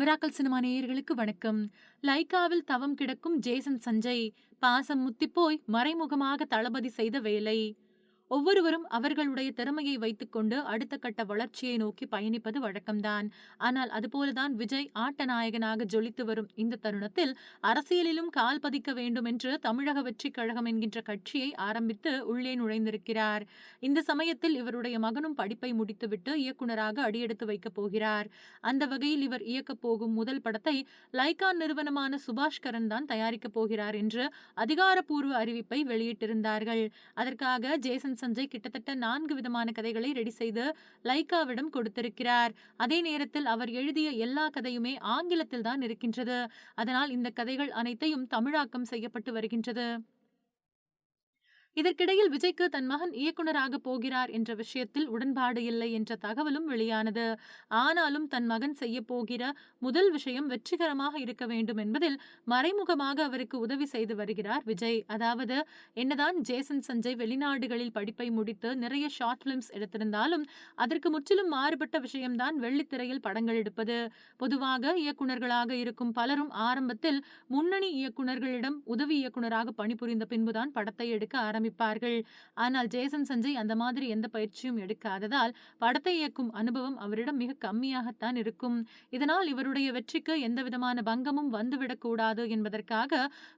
Miracle cinema நேயர்களுக்கு வணக்கம். லைக்காவில் தவம் கிடக்கும் ஜேசன் சஞ்சய் பாசம் முத்திப்போய் மறைமுகமாக தளபதி செய்த வேலை. ஒவ்வொருவரும் அவர்களுடைய திறமையை வைத்துக்கொண்டு அடுத்த கட்ட வளர்ச்சியை நோக்கி பயணிப்பது வழக்கம்தான். ஆனால் அதுபோலதான் விஜய் ஆட்ட நாயகனாக ஜொலித்து வரும் இந்த தருணத்தில் அரசியலிலும் கால் பதிக்க வேண்டும் என்று தமிழக வெற்றிக் கழகம் என்கின்ற கட்சியை ஆரம்பித்து உள்ளே நுழைந்திருக்கிறார். இந்த சமயத்தில் இவருடைய மகனும் படிப்பை முடித்துவிட்டு இயக்குநராக அடியெடுத்து வைக்கப் போகிறார். அந்த வகையில் இவர் இயக்கப் போகும் முதல் படத்தை லைகா நிறுவனமான சுபாஷ் கரன் தான் தயாரிக்கப் போகிறார் என்று அதிகாரப்பூர்வ அறிவிப்பை வெளியிட்டிருந்தார்கள். அதற்காக ஜேசன் சஞ்சய் கிட்டத்தட்ட நான்கு விதமான கதைகளை ரெடி செய்து லைக்காவிடம் கொடுத்திருக்கிறார். அதே நேரத்தில் அவர் எழுதிய எல்லா கதையுமே ஆங்கிலத்தில் தான் இருக்கின்றது. அதனால் இந்த கதைகள் அனைத்தையும் தமிழாக்கம் செய்யப்பட்டு வருகின்றது. இதற்கிடையில் விஜய்க்கு தன் மகன் இயக்குனராக போகிறார் என்ற விஷயத்தில் உடன்பாடு இல்லை என்ற தகவலும் வெளியானது. ஆனாலும் தன் மகன் செய்ய போகிற முதல் விஷயம் வெற்றிகரமாக இருக்க வேண்டும் என்பதில் மறைமுகமாக அவருக்கு உதவி செய்து வருகிறார் விஜய். அதாவது என்னதான் ஜேசன் சஞ்சய் வெளிநாடுகளில் படிப்பை முடித்து நிறைய ஷார்ட் பிலிம்ஸ் எடுத்திருந்தாலும் அதற்கு முற்றிலும் மாறுபட்ட விஷயம்தான் வெள்ளித்திரையில் படங்கள் எடுப்பது. பொதுவாக இயக்குனர்களாக இருக்கும் பலரும் ஆரம்பத்தில் முன்னணி இயக்குனர்களிடம் உதவி இயக்குனராக பணிபுரிந்த பின்புதான் படத்தை எடுக்க ஆரம்பித்தார் ஆரம்பிப்பார்கள். ஆனால் ஜேசன் சஞ்சய் அந்த மாதிரி எந்த பயிற்சியும் எடுக்காததால் படத்தை இயக்கும் அனுபவம் அவரிடம் மிக கம்மியாகத்தான் இருக்கும். இதனால் இவருடைய வெற்றிக்கு எந்த விதமான பங்கமும் வந்துவிடக்கூடாது என்பதற்காக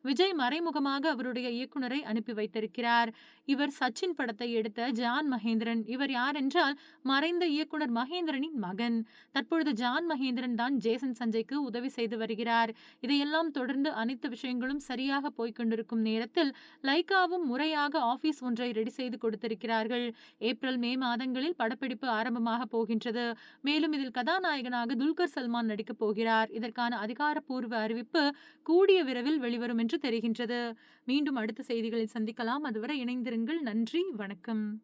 விஜய் மறைமுகமாக அவருடைய இயக்குனரை அனுப்பி வைத்திருக்கிறார். இவர் சச்சின் படத்தை எடுத்த ஜான் மகேந்திரன். இவர் யார் என்றால் மறைந்த இயக்குனர் மகேந்திரனின் மகன். தற்பொழுது ஜான் மகேந்திரன் தான் ஜேசன் சஞ்சய்க்கு உதவி செய்து வருகிறார். இதையெல்லாம் தொடர்ந்து அனைத்து விஷயங்களும் சரியாக போய்கொண்டிருக்கும் நேரத்தில் லைகாவும் முறையாக ஆபீஸ் ஒன்றை ரெடி செய்து கொடுத்திருக்கிறார்கள். ஏப்ரல் மே மாதங்களில் படப்பிடிப்பு ஆரம்பமாக போகின்றது. மேலும் இதில் கதாநாயகனாக துல்கர் சல்மான் நடிக்கப் போகிறார். இதற்கான அதிகாரப்பூர்வ அறிவிப்பு கூடிய விரைவில் வெளிவரும் என்று தெரிகின்றது. மீண்டும் அடுத்த செய்திகளில் சந்திக்கலாம். அதுவரை இணைந்திருங்கள். நன்றி. வணக்கம்.